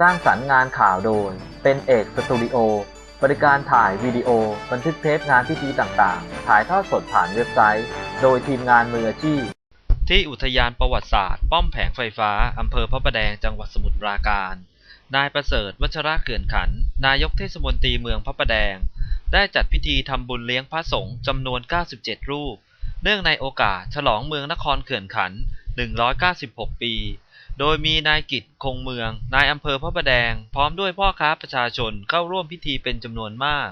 สร้างสรรค์งานข่าวโดย เป็นเอกสตูดิโอ บริการถ่ายวิดีโอ บันทึกเทปงานพิธีต่างๆ ถ่ายทอดสดผ่านเว็บไซต์ โดยทีมงานมืออาชีพ ที่อุทยานประวัติศาสตร์ ป้อมแผงไฟฟ้า อำเภอพระประแดง จังหวัดสมุทรปราการ นายประเสริฐวัชระเขื่อนขัน นายกเทศมนตรีเมืองพระประแดง ได้จัดพิธีทำบุญเลี้ยงพระสงฆ์จำนวน 97 รูป เนื่องในโอกาสฉลองเมืองนครเขื่อนขัน 196 ปี โดยมีนายกิจคงเมือง นายอำเภอพระประแดง พร้อมด้วยพ่อค้าประชาชนเข้าร่วมพิธีเป็นจำนวนมาก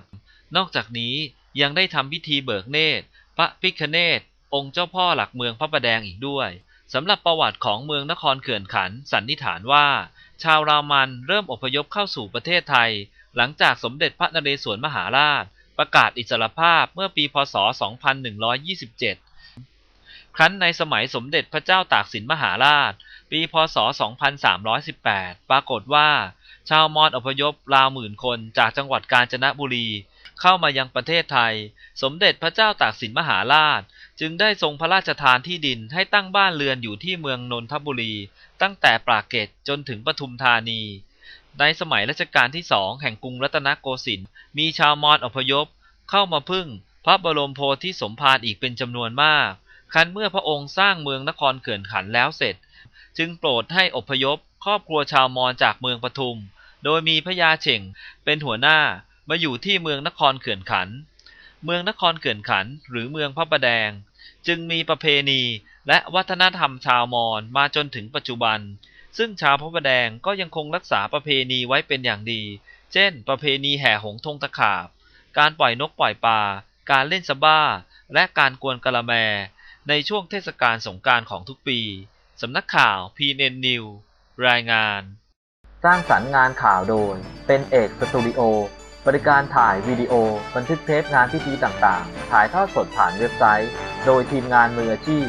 นอกจากนี้ยังได้ทำพิธีเบิกเนตร พระพิคเนตองค์เจ้าพ่อหลักเมืองพระประแดงอีกด้วยสำหรับประวัติของเมืองนครเขื่อนขัน สันนิษฐานว่า ชาวรามันเริ่มอพยพเข้าสู่ประเทศไทย หลังจากสมเด็จพระนเรศวรมหาราช ประกาศอิสรภาพเมื่อปีพศ 2127 ครั้นในสมัยสมเด็จพระเจ้าตากสินมหาราช ปีพศ 2318 ปรากฏว่า ชาวมอญอพยพราวหมื่นคนจากจังหวัดกาญจนบุรี เข้ามายังประเทศไทย สมเด็จพระเจ้าตากสินมหาราช จึงได้ทรงพระราชทานที่ดินให้ตั้งบ้านเรือนอยู่ที่เมืองนนทบุรี ตั้งแต่ปราเกตจนถึงปทุมธานีในสมัยรัชกาลที่สองแห่งกรุงรัตนโกสินทร์มีชาวมอญอพยพ เข้ามาพึ่ง พระบรมโพธิสมภารอีกเป็นจำนวนมาก คันเมื่อพระองค์สร้างเมืองนครเขื่อนขันแล้วเสร็จ จึงโปรดให้อพยพครอบครัวชาวมอญจากเมืองปทุม โดยมีพระยาเฉ่งเป็นหัวหน้ามาอยู่ที่เมืองนครเขื่อนขัน เมืองนครเขื่อนขันหรือเมืองพระประแดง จึงมีประเพณีและวัฒนธรรมชาวมอญมาจนถึงปัจจุบัน ซึ่งชาวพระประแดงก็ยังคงรักษาประเพณีไว้เป็นอย่างดี เช่น ประเพณีแห่หงส์ธงตะขาบ การปล่อยนกปล่อยปลา การเล่นสบ้า และการกวนกะละแม ในช่วงเทศกาลสงการของทุกปี สำนักข่าว PNN News รายงาน สร้างสรรค์งานข่าวโดย เป็นเอกสตูดิโอ บริการถ่ายวิดีโอ บันทึกเทปงานพิธีต่างๆ ถ่ายทอดสดผ่านเว็บไซต์ โดยทีมงานมืออาชีพ